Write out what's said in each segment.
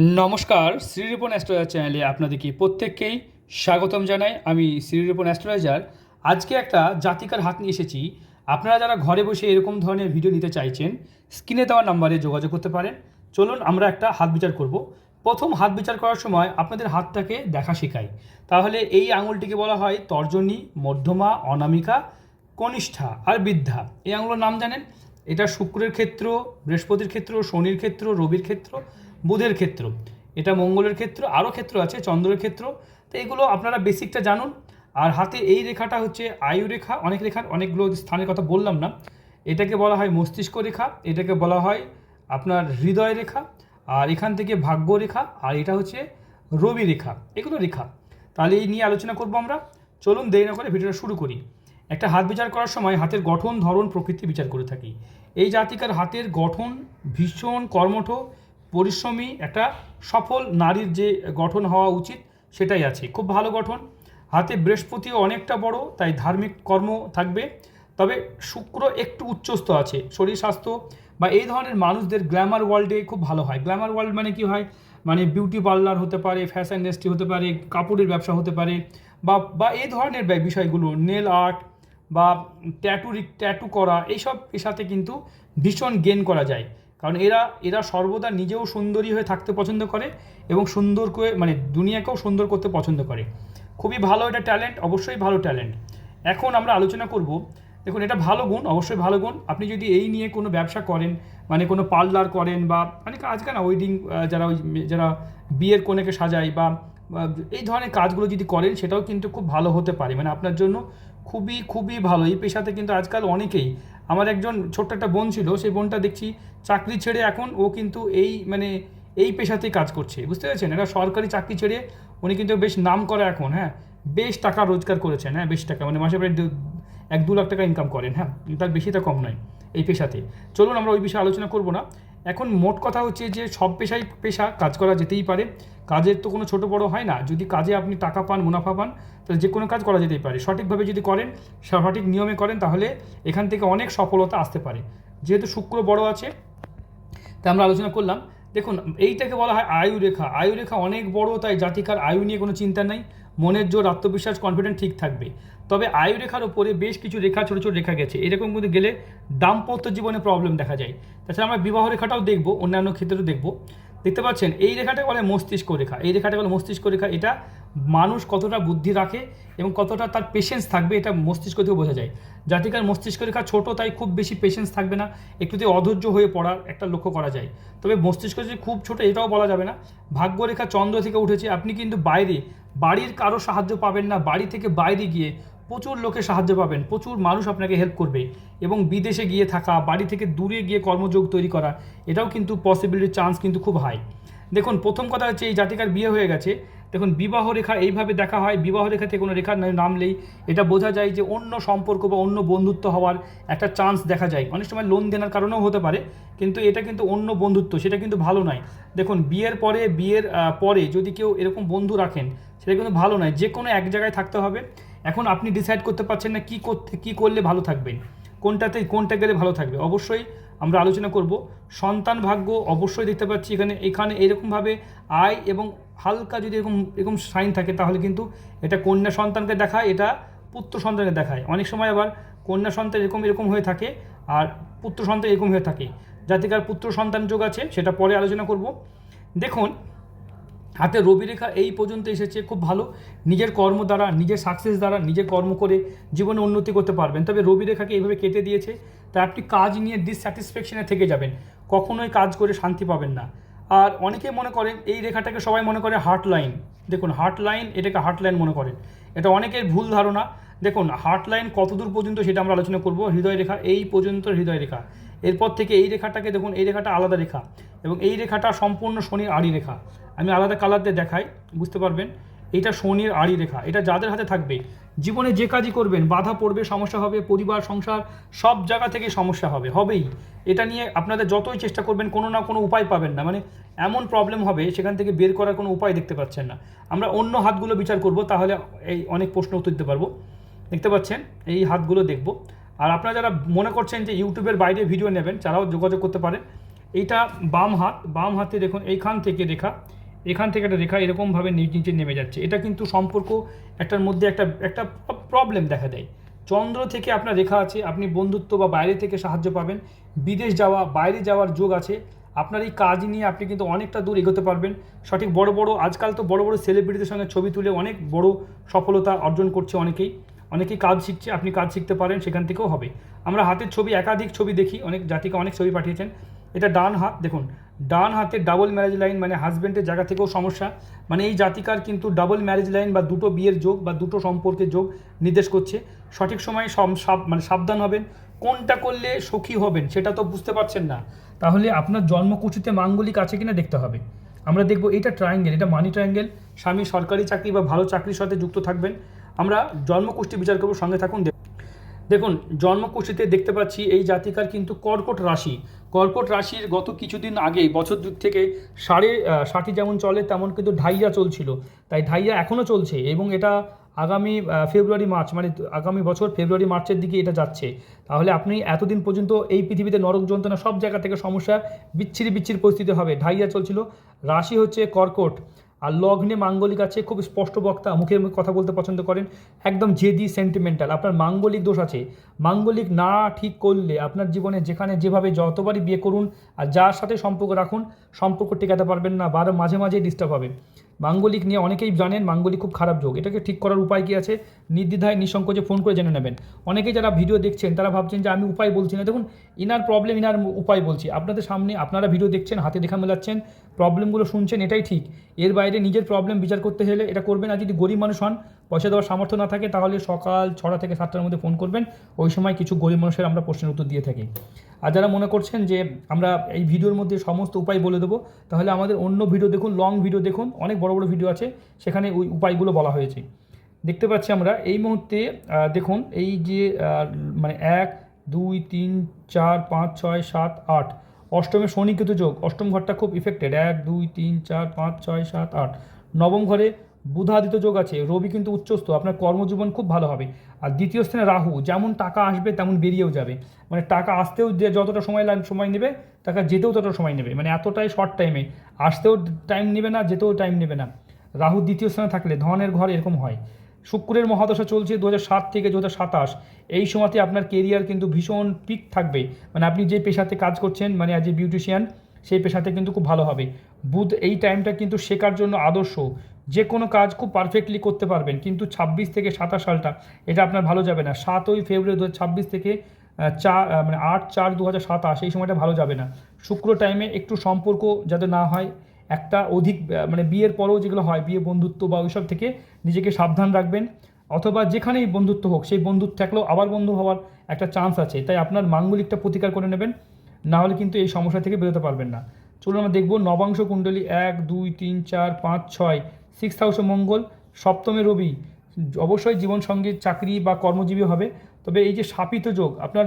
নমস্কার শ্রীরিপন অ্যাস্ট্রোলজার চ্যানেলে আপনাদেরকে প্রত্যেককেই স্বাগতম জানাই। আমি শ্রীরিপন অ্যাস্ট্রোলজার। আজকে একটা জাতিকার হাত নিয়ে এসেছি। আপনারা যারা ঘরে বসে এরকম ধরনের ভিডিও নিতে চাইছেন, স্ক্রিনে দেওয়া নাম্বারে যোগাযোগ করতে পারেন। চলুন, আমরা একটা হাত বিচার করব। প্রথম হাত বিচার করার সময় আপনাদের হাতটাকে দেখা শেখাই। তাহলে এই আঙুলটিকে বলা হয় তর্জনী, মধ্যমা, অনামিকা, কনিষ্ঠা আর বৃদ্ধা। এই আঙুলের নাম জানেন? এটা শুক্রের ক্ষেত্র, বৃহস্পতির ক্ষেত্র, শনির ক্ষেত্র, রবির ক্ষেত্র। বুধের ক্ষেত্র। এটা মঙ্গলের ক্ষেত্র, আরও ক্ষেত্র আছে, চন্দ্রের ক্ষেত্র। তো এগুলো আপনারা বেসিকটা জানুন। আর হাতে এই রেখাটা হচ্ছে আয়ু রেখা, অনেক রেখার অনেকগুলো স্থানের কথা বললাম না। এটাকে বলা হয় মস্তিষ্ক রেখা, এটাকে বলা হয় আপনার হৃদয় রেখা, আর এখান থেকে ভাগ্য রেখা, আর এটা হচ্ছে রবি রেখা, এগুলো রেখা। তাহলে এই নিয়ে আলোচনা করব আমরা। চলুন দেরি না করে ভিডিওটা শুরু করি। একটা হাত বিচার করার সময় হাতের গঠন, ধরন, প্রকৃতি বিচার করে থাকি। এই জাতিকার হাতের গঠন ভীষণ কর্মঠ পরিশ্রমী একটা সফল নারীর যে গঠন হওয়া উচিত, সেটাই আছে। খুব ভালো গঠন। হাতে বৃহস্পতিও অনেকটা বড়, তাই ধার্মিক কর্ম থাকবে। তবে শুক্র একটু উচ্চস্থ আছে। শরীর, স্বাস্থ্য বা এই ধরনের মানুষদের গ্ল্যামার ওয়ার্ল্ডে খুব ভালো হয়। গ্ল্যামার ওয়ার্ল্ড মানে কি হয়? মানে বিউটি পার্লার হতে পারে, ফ্যাশন ইন্ডাস্ট্রি হতে পারে, কাপড়ের ব্যবসা হতে পারে বা বা এই ধরনের বিষয়গুলো, নেল আর্ট বা ট্যাটু ট্যাটু করা, এইসব পেশাতে কিন্তু ভীষণ গেন করা যায়। কারণ এরা এরা সর্বদা নিজেও সুন্দরী হয়ে থাকতে পছন্দ করে এবং সুন্দর করে মানে দুনিয়াকেও সুন্দর করতে পছন্দ করে। খুবই ভালো এটা ট্যালেন্ট অবশ্যই ভালো ট্যালেন্ট এখন আমরা আলোচনা করব, দেখুন এটা ভালো গুণ, অবশ্যই ভালো গুণ। আপনি যদি এই নিয়ে কোনো ব্যবসা করেন মানে কোনো পার্লার করেন বা মানে আজকাল না ওয়েডিং যারা ওই, যারা বিয়ের কোনেকে সাজায় বা বা এই ধরনের কাজগুলো যদি করেন, সেটাও কিন্তু খুব ভালো হতে পারে। মানে আপনার জন্য খুবই খুবই ভালো। এই পেশাতে কিন্তু আজকাল অনেকেই আমার একজন ছোট্ট একটা বোন ছিল, সেই বোনটা দেখছি চাকরি ছেড়ে এখন ও কিন্তু এই মানে এই পেশাতেই কাজ করছে, বুঝতে পেরেছেন? একটা সরকারি চাকরি ছেড়ে উনি কিন্তু বেশ নাম করা এখন হ্যাঁ? বেশ টাকা রোজগার করেছেন হ্যাঁ? বেশ টাকা মানে মাসে প্রায় এক দু লাখ টাকা ইনকাম করেন হ্যাঁ? তার বেশিটা কম নয় এই পেশাতে। চলুন আমরা ওই বিষয়ে আলোচনা করব না। এখন মোট কথা হচ্ছে যে সব পেশাই পেশা কাজ করা যেতেই পারে। কাজের তো কোনো ছোট বড় হয় না। যদি কাজে আপনি টাকা পান, মুনাফা পান, তাহলে যে কোনো কাজ করা যেতেই পারে। সঠিকভাবে যদি করেন, সঠিক নিয়মে করেন, তাহলে এখান থেকে অনেক সফলতা আসতে পারে। যেহেতু শুক্র বড় আছে, তা আমরা আলোচনা করলাম। দেখুন, এইটাকে বলা হয় আয়ু রেখা। আয়ু রেখা অনেক বড়, তাই জাতিকার আয়ু নিয়ে কোনো চিন্তা নাই। মনের জোর, আত্মবিশ্বাস কনফিডেন্ট ঠিক থাকবে। তবে আয়ু রেখার ওপরে বেশ কিছু রেখা, ছোটো ছোটো রেখা গেছে। এরকম কিন্তু গেলে দাম্পত্য জীবনে প্রবলেম দেখা যায়। তাছাড়া আমরা বিবাহ রেখাটাও দেখব, অন্যান্য ক্ষেত্রেও দেখব। দেখতে পাচ্ছেন, এই রেখাটা বলে মস্তিষ্ক রেখা। এই রেখাটা বলে মস্তিষ্ক রেখা, এটা মানুষ কতটা বুদ্ধি রাখে এবং কতটা তার পেশেন্স থাকবে এটা মস্তিষ্ক থেকে বোঝা যায়। জাতিকার মস্তিষ্ক রেখা ছোট, তাই খুব বেশি পেশেন্স থাকবে না, একটুতে অধৈর্য হয়ে পড়ার একটা লক্ষ্য করা যায়। তবে মস্তিষ্ক যদি খুব ছোট, এটাও বলা যাবে না। ভাগ্যরেখা চন্দ্র থেকে উঠেছে, আপনি কিন্তু বাইরে, বাড়ির কারও সাহায্য পাবেন না, বাড়ি থেকে বাইরে গিয়ে প্রচুর লোকের সাহায্য পাবেন, প্রচুর মানুষ আপনাকে হেল্প করবে এবং বিদেশে গিয়ে থাকা, বাড়ি থেকে দূরে গিয়ে কর্মযোগ তৈরি করা, এটাও কিন্তু পসিবিলিটির চান্স কিন্তু খুব হাই দেখুন, প্রথম কথা হচ্ছে এই জাতিকার বিয়ে হয়ে গেছে দেখুন, বিবাহ রেখা এইভাবে দেখা হয়। বিবাহ রেখা থেকে কোনো রেখার নামলেই এটা বোঝা যায় যে অন্য সম্পর্ক বা অন্য বন্ধুত্ব হওয়ার একটা চান্স দেখা যায়। অনেক সময় লোন দেনার কারণেও হতে পারে, কিন্তু এটা কিন্তু অন্য বন্ধুত্ব, সেটা কিন্তু ভালো নয়। দেখুন, বিয়ের পরে বিয়ের পরে যদি কেউ এরকম বন্ধু রাখেন, সেটা কিন্তু ভালো নয়। যে কোনো এক জায়গায় থাকতে হবে। এখন আপনি ডিসাইড করতে পারছেন না কী করতে কী করলে ভালো থাকবেন। কোনটাতে কোনটা গেলে ভালো থাকবে? অবশ্যই আমরা আলোচনা করব। সন্তান ভাগ্য অবশ্যই দেখতে পাচ্ছি এখানে। এখানে এরকমভাবে আয় এবং হালকা যদি এরকম এরকম সাইন থাকে তাহলে কিন্তু এটা কন্যা সন্তানকে দেখায়, এটা পুত্র সন্তানকে দেখায়। অনেক সময় আবার কন্যা সন্তান এরকম এরকম হয়ে থাকে আর পুত্র সন্তান এরকম হয়ে থাকে। জাতিকার পুত্র সন্তান যোগ আছে, সেটা পরে আলোচনা করব। দেখুন, হাতে রবি রেখা এই পর্যন্ত এসেছে, খুব ভালো। নিজের কর্ম দ্বারা, নিজের সাকসেস দ্বারা, নিজের কর্ম করে জীবনে উন্নতি করতে পারবেন। তবে রবি রেখাকে এইভাবে কেটে দিয়েছে, তাই আপনি কাজ নিয়ে ডিসস্যাটিসফ্যাকশনে থেকে যাবেন। কখনোই কাজ করে শান্তি পাবেন না। আর অনেকে মনে করেন এই রেখাটাকে সবাই মনে করে হার্ট লাইন দেখুন হার্ট লাইন এটাকে হার্ট লাইন মনে করেন। এটা অনেকের ভুল ধারণা। দেখুন হার্ট লাইন কতদূর পর্যন্ত সেটা আমরা আলোচনা করব। হৃদয় রেখা, এই পর্যন্ত হৃদয় রেখা। এরপর থেকে এই রেখাটাকে দেখুন, এই রেখাটা আলাদা রেখা এবং এই রেখাটা সম্পূর্ণ শনির আড়ি রেখা। আমি আলাদা কালার দিয়ে দেখাই, বুঝতে পারবেন? এটা শনির আড়ি রেখা। এটা যাদের হাতে থাকবে জীবনে যে কাজই করবেন, বাধা পড়বে, সমস্যা হবে, পরিবার, সংসার, সব জায়গা থেকে সমস্যা হবে, হবেই। এটা নিয়ে আপনাদের যতই চেষ্টা করবেন, কোনো না কোনো উপায় পাবেন না। মানে এমন প্রবলেম হবে, সেখান থেকে বের করার কোনো উপায় দেখতে পাচ্ছেন না। আমরা অন্য হাতগুলো বিচার করব, তাহলে এই অনেক প্রশ্ন উত্তর দিতে পারব। দেখতে পাচ্ছেন? এই হাতগুলো দেখব। আর আপনারা যারা মনে করছেন যে ইউটিউবের বাইরে ভিডিও নেবেন, তারাও যোগাযোগ করতে পারেন। এইটা বাম হাত, বাম হাতে দেখুন, এইখান থেকে রেখা। এখান থেকে একটা রেখা এরকমভাবে নিচে নেমে যাচ্ছে। এটা কিন্তু সম্পর্ক একটার মধ্যে একটা একটা প্রবলেম দেখা দেয়। চন্দ্র থেকে আপনার রেখা আছে, আপনি বন্ধুত্ব বা বাইরে থেকে সাহায্য পাবেন। বিদেশ যাওয়া, বাইরে যাওয়ার যোগ আছে। আপনার এই কাজ নিয়ে আপনি কিন্তু অনেকটা দূর এগোতে পারবেন। সঠিক বড় বড়, আজকাল তো বড় বড় সেলিব্রিটিদের সঙ্গে ছবি তুলে অনেক বড় সফলতা অর্জন করছে অনেকেই। অনেকেই কাজ শিখছে, আপনি কাজ শিখতে পারেন, সেখান থেকেও হবে। আমরা হাতের ছবি, একাধিক ছবি দেখি, অনেক জাতিকে অনেক ছবি পাঠিয়েছেন। এটা ডান হাত, দেখুন ডান হাতে ডাবল ম্যারেজ লাইন মানে হাজব্যান্ডের জায়গা থেকেও সমস্যা। মানে এই জাতিকার কিন্তু ডাবল ম্যারেজ লাইন বা দুটো বিয়ের যোগ বা দুটো সম্পর্কের যোগ নির্দেশ করছে। সঠিক সময়ে মানে সাবধান হবেন। কোনটা করলে সুখী হবেন সেটা তো বুঝতে পারছেন না। তাহলে আপনার জন্মকুচিতে মাঙ্গলিক আছে কিনা দেখতে হবে। আমরা দেখব এটা ট্রায়াঙ্গেল এটা মানি ট্রায়াঙ্গেল স্বামী সরকারি চাকরি বা ভালো চাকরির সাথে যুক্ত থাকবেন। আমরা জন্মকুষ্টি বিচার করব, সঙ্গে থাকুন। দেখুন, জন্মকুষ্ঠিতে দেখতে পাচ্ছি এই জাতিকার কিন্তু কর্কট রাশি। কর্কট রাশির গত কিছুদিন আগে বছর দুই থেকে সাড়ে ষাটই যেমন চলে, তেমন কিন্তু ঢাইয়া চলছিল। তাই ঢাইয়া এখনও চলছে এবং এটা আগামী ফেব্রুয়ারি, মার্চ মানে আগামী বছর ফেব্রুয়ারি, মার্চের দিকে এটা যাচ্ছে। তাহলে আপনি এতদিন পর্যন্ত এই পৃথিবীতে নরক যন্ত্রণা সব জায়গা থেকে সমস্যা, বিচ্ছিরি বিচ্ছিরি পরিস্থিতি হবে। ঢাইয়া চলছিল। রাশি হচ্ছে কর্কট। আর লগ্নে মাঙ্গলিক আছে, খুব স্পষ্ট বক্তা, মুখে মুখে কথা বলতে পছন্দ করেন, একদম জেদি সেন্টিমেন্টাল আপনার মাঙ্গলিক দোষ আছে। মাঙ্গলিক না ঠিক করলে আপনার জীবনে যেখানে যেভাবে যতবারই বিয়ে করুন আর যার সাথে সম্পর্ক রাখুন, সম্পর্ক টেকাতে পারবেন না বারো মাঝে মাঝে ডিস্টার্ব হবে। মাঙ্গলিক নিয়ে অনেকেই জানেন মাঙ্গলিক খুব খারাপ যোগ। এটাকে ঠিক করার উপায় কী আছে? নির্দ্বিধায়, নিঃসংকোচে ফোন করে জেনে নেবেন। অনেকেই যারা ভিডিও দেখছেন, তারা ভাবছেন যে আমি উপায় বলছি না। দেখুন, ইনার প্রবলেম ইনার উপায় বলছি। আপনাদের সামনে আপনারা ভিডিও দেখছেন, হাতে দেখা মেলাচ্ছেন প্রবলেমগুলো শুনছেন, এটাই ঠিক। এর বাইরে নিজের প্রবলেম বিচার করতে হলে এটা করবেন আর যদি গরিব মানুষ হন পয়সা দেওয়ার সামর্থ্য না থাকে, তাহলে সকাল ছটা থেকে সাতটার মধ্যে ফোন করবেন। ওই সময় কিছু গরিব মানুষের আমরা প্রশ্নের উত্তর দিয়ে থাকি। আর যারা মনে করছেন যে আমরা এই ভিডিওর মধ্যে সমস্ত উপায় বলে দেবো, তাহলে আমাদের অন্য ভিডিও দেখুন লং ভিডিও দেখুন, অনেক বড় বড় ভিডিও আছে, সেখানে ওই উপায়গুলো বলা হয়েছে। দেখতে পাচ্ছি আমরা, এই মুহূর্তে দেখুন, এই যে মানে এক, দুই, তিন, চার, পাঁচ, ছয়, সাত, আট, অষ্টমে শনি কেতু যোগ, অষ্টম ঘরটা খুব ইফেক্টেড এক, দুই, তিন, চার, পাঁচ, ছয়, সাত, আট, নবম ঘরে বুধাদিত যোগ আছে, রবি কিন্তু উচ্চস্থ, আপনার কর্মজীবন খুব ভালো হবে। আর দ্বিতীয় স্থানে রাহু, যেমন টাকা আসবে তেমন বেরিয়েও যাবে। মানে টাকা আসতেও যে যতটা সময় লাগ সময় নেবে, টাকা যেতেও ততটা সময় নেবে। মানে এতটাই শর্ট টাইমে আসতেও টাইম নেবে না, যেতেও টাইম নেবে না। রাহু দ্বিতীয় স্থানে থাকলে ধনের ঘর এরকম হয়। শুক্রের মহাদশা চলছে দু সাত থেকে দু সাতাশ। এই সময়তে আপনার কেরিয়ার কিন্তু ভীষণ পিক থাকবে। মানে আপনি যে পেশাতে কাজ করছেন মানে অ্যাজ এ বিউটিশিয়ান সেই পেশাতে কিন্তু খুব ভালো হবে। বুধ এই টাইমটা কিন্তু শেখার জন্য আদর্শ। যে কোনো কাজ খুব পারফেক্টলি করতে পারবেন। কিন্তু ছাব্বিশ থেকে সাতাশ সালটা, এটা আপনার ভালো যাবে না। সাতই ফেব্রুয়ারি দু ছাব্বিশ থেকে চার মানে আট চার দু হাজার সাতাশ, এই সময়টা ভালো যাবে না। শুক্র টাইমে একটু সম্পর্ক যাতে না হয়, একটা অধিক মানে বিয়ের পরেও যেগুলো হয়, বিয়ে বন্ধুত্ব বা ওইসব থেকে নিজেকে সাবধান রাখবেন। অথবা যেখানেই বন্ধুত্ব হোক, সেই বন্ধুত্ব থাকলেও আবার বন্ধু হওয়ার একটা চান্স আছে। তাই আপনার মাঙ্গলিকটা প্রতিকার করে নেবেন, না হলে কিন্তু এই সমস্যা থেকে বেরোতে পারবেন না। চলুন আমরা দেখব নবাংশ কুণ্ডলী এক, দুই, তিন, চার, পাঁচ, ছয় সিক্স হাউসে মঙ্গল সপ্তমে রবি। অবশ্যই জীবনসঙ্গী, চাকরি বা কর্মজীবী হবে। তবে এই যে শাপিত যোগ, আপনার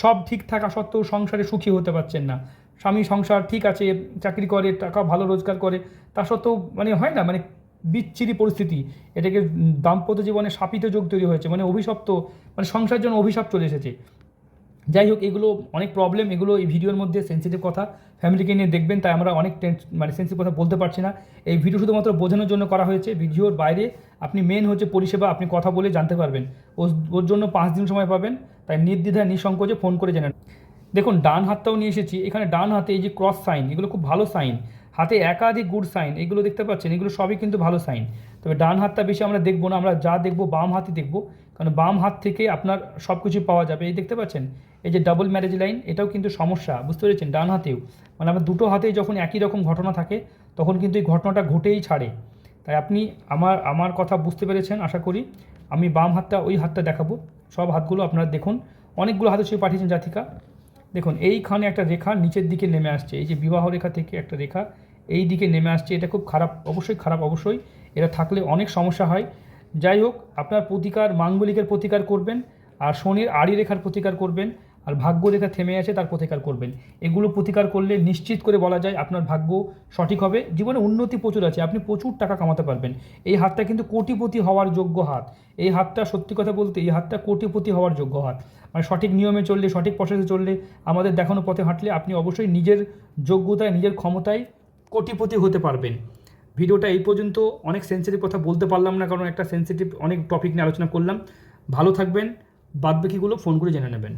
সব ঠিক থাকা সত্ত্বেও সংসারে সুখী হতে পারছেন না। স্বামী সংসার ঠিক আছে, চাকরি করে, টাকা ভালো রোজগার করে, তা সত্ত্বেও মানে হয় না মানে বিচ্ছিরি পরিস্থিতি। এটাকে দাম্পত্য জীবনে শাপিত যোগ তৈরি হয়েছে মানে অভিশপ্ত মানে সংসার জন্য অভিশাপ চলে এসেছে। যাই হোক, এগুলো অনেক প্রবলেম এগুলো এই ভিডিওর মধ্যে সেন্সিটিভ কথা। ফ্যামিলিকে নিয়ে দেখবেন, তাই আমরা অনেক মানে সেন্সিটিভ কথা বলতে পারছি না। এই ভিডিও শুধুমাত্র বোঝানোর জন্য করা হয়েছে ভিডিওর বাইরে আপনি মেন হচ্ছে পরিষেবা, আপনি কথা বলে জানতে পারবেন। ওর জন্য পাঁচ দিন সময় পাবেন, তাই নির্দ্বিধায়, নিঃসংকোচে ফোন করে জেনে নেন। দেখুন, ডান হাতটাও নিয়ে এসেছি, এখানে ডান হাতে এই যে ক্রস সাইন এগুলো খুব ভালো সাইন হাতে একাধিক গুড সাইন এগুলো দেখতে পাচ্ছেন, এগুলো সবই কিন্তু ভালো সাইন তবে ডান হাতটা বেশি আমরা দেখব না, আমরা যা দেখব বাম হাতে দেখব। কারণ বাম হাত থেকে আপনার সব কিছু পাওয়া যাবে। এই দেখতে পাচ্ছেন? এই যে ডাবল ম্যারেজ লাইন এটাও কিন্তু সমস্যা, বুঝতে পেরেছেন? ডান হাতেও। মানে আমার দুটো হাতেই যখন একই রকম ঘটনা থাকে, তখন কিন্তু এই ঘটনাটা ঘটেই ছাড়ে। তাই আপনি আমার আমার কথা বুঝতে পেরেছেন, আশা করি। আমি বাম হাতটা, ওই হাতটা দেখাবো। সব হাতগুলো আপনারা দেখুন। অনেকগুলো হাতে ছবি পাঠিয়েছেন জাতিকা। দেখুন, এইখানে একটা রেখা নিচের দিকে নেমে আসছে। এই যে বিবাহ রেখা থেকে একটা রেখা, এই দিকে নেমে আসছে। এটা খুব খারাপ, অবশ্যই খারাপ, অবশ্যই। এটা থাকলে অনেক সমস্যা হয়। যাই হোক, আপনার প্রতিকার মাঙ্গলিকের প্রতিকার করবেন, আর শনির আড়ি রেখার প্রতিকার করবেন, আর ভাগ্য রেখা থেমে আছে তার প্রতিকার করবেন। এগুলো প্রতিকার করলে নিশ্চিত করে বলা যায় আপনার ভাগ্য সঠিক হবে। জীবনে উন্নতি প্রচুর আছে, আপনি প্রচুর টাকা কামাতে পারবেন। এই হাতটা কিন্তু কোটিপতি হওয়ার যোগ্য হাত। এই হাতটা সত্যি কথা বলতে, এই হাতটা কোটিপতি হওয়ার যোগ্য হাত। মানে সঠিক নিয়মে চললে, সঠিক প্রসেসে চললে, আমাদের দেখানো পথে হাঁটলে আপনি অবশ্যই নিজের যোগ্যতায়, নিজের ক্ষমতায় কোটিপতি হতে পারবেন। ভিডিওটা এই পর্যন্ত। অনেক সেন্সিটিভ কথা বলতে পারলাম না, কারণ একটা সেন্সিটিভ অনেক টপিক নিয়ে আলোচনা করলাম। ভালো থাকবেন, বাদবাকিগুলো ফোন করে জেনে নেবেন।